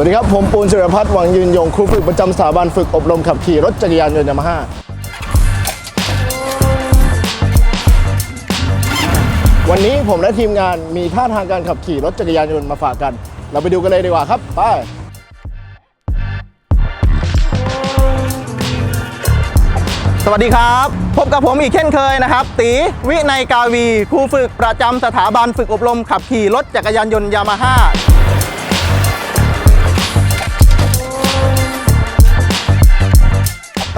สวัสดีครับ ผมปูนศิรพัฒน์วังยืนยงครูฝึกประจำสถาบันฝึกอบรมขับขี่รถจักรยานยนต์ยามาฮ่าวันนี้ผมและทีมงานมีท่าทางการขับขี่รถจักรยานยนต์มาฝากกัน เราไปดูกันเลยดีกว่าครับ ไปสวัสดีครับ พบกับผมอีกเช่นเคยนะครับ ตีวินัยกาวีครูฝึกประจำสถาบันฝึกอบรมขับขี่รถจักรยานยนต์ยามาฮ่า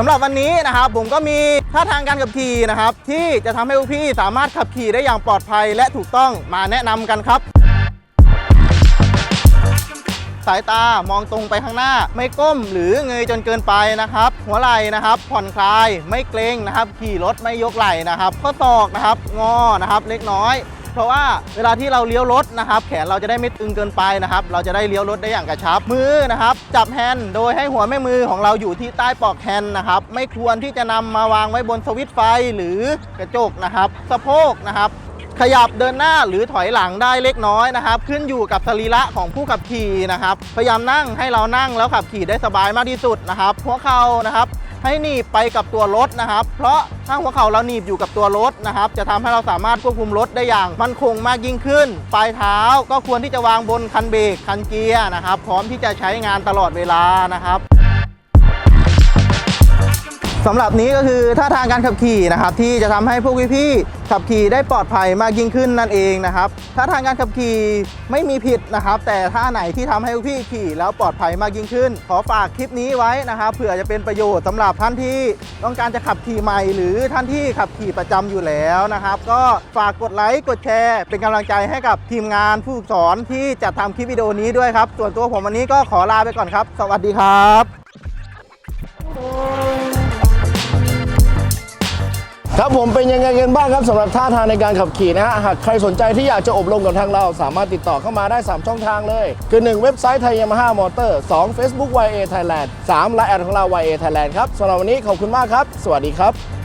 สำหรับวันนี้นะครับผมก็มีท่าทางการขับขี่นะครับที่จะทำให้พวกพี่สามารถขับขี่ได้อย่างปลอดภัยและถูกต้องมาแนะนำกันครับ สายตามองตรงไปข้างหน้า ไม่ก้มหรือเงยจนเกินไปนะครับ หัวไหล่นะครับ ผ่อนคลายไม่เกรงนะครับ ขี่รถไม่ยกไหล่นะครับ ข้อศอกนะครับ งอนะครับ เล็กน้อย เพราะว่าเวลาที่เราเลี้ยวรถนะครับแขนเราจะได้ไม่ตึงเกินไปนะครับ เราจะได้เลี้ยวรถได้อย่างกระชับมือนะครับ จับแฮนด์โดยให้หัวแม่มือของเราอยู่ที่ใต้ปลอกแฮนด์นะครับ ไม่ควรที่จะนำมาวางไว้บนสวิตช์ไฟหรือกระจกนะครับ สะโพกนะครับ ขยับเดินหน้าหรือถอยหลังได้เล็กน้อยนะครับ ขึ้นอยู่กับสรีระของผู้ขับขี่นะครับ พยายามนั่งให้เรานั่งแล้วขับขี่ได้สบายมากที่สุดนะครับหัวเข่านะครับ ให้หนีบไปกับตัวรถนะครับ เพราะถ้าหัวเข่าเราหนีบอยู่กับตัวรถนะครับ จะทำให้เราสามารถควบคุมรถได้อย่างมั่นคงมากยิ่งขึ้น ปลายเท้าก็ควรที่จะวางบนคันเบรกคันเกียร์นะครับ พร้อมที่จะใช้งานตลอดเวลานะครับ สำหรับนี้ก็คือท่าทางการขับขี่นะครับที่จะทำให้พวกพี่ๆขับขี่ได้ปลอดภัยมากยิ่งขึ้นนั่นเองนะครับท่าทางการขับขี่ไม่มีผิดนะครับ แต่ท่าไหนที่ทำให้พวกพี่ขี่แล้วปลอดภัยมากยิ่งขึ้น ขอฝากคลิปนี้ไว้นะครับเผื่อจะเป็นประโยชน์สำหรับท่านที่ต้องการจะขับขี่ใหม่ หรือท่านที่ขับขี่ประจำอยู่แล้วนะครับ ก็ฝากกดไลค์กดแชร์ เป็นกำลังใจให้กับทีมงานผู้สอนที่จัดทำคลิปวิดีโอนี้ด้วยครับส่วนตัวผมวันนี้ก็ขอลาไปก่อนครับ สวัสดีครับ ครับผมเป็นยังไงกันบ้างครับสำหรับท่าทางในการขับขี่นะฮะหากใครสนใจที่อยากจะอบรมกับทางเราสามารถติดต่อเข้ามาได้ 3 ช่องทางเลย คือ 1 เว็บไซต์ไทยยามาฮ่ามอเตอร์2 Facebook YA Thailand 3ไลน์แอดของเรา YA Thailand ครับสำหรับวันนี้ขอบคุณมากครับ สวัสดีครับ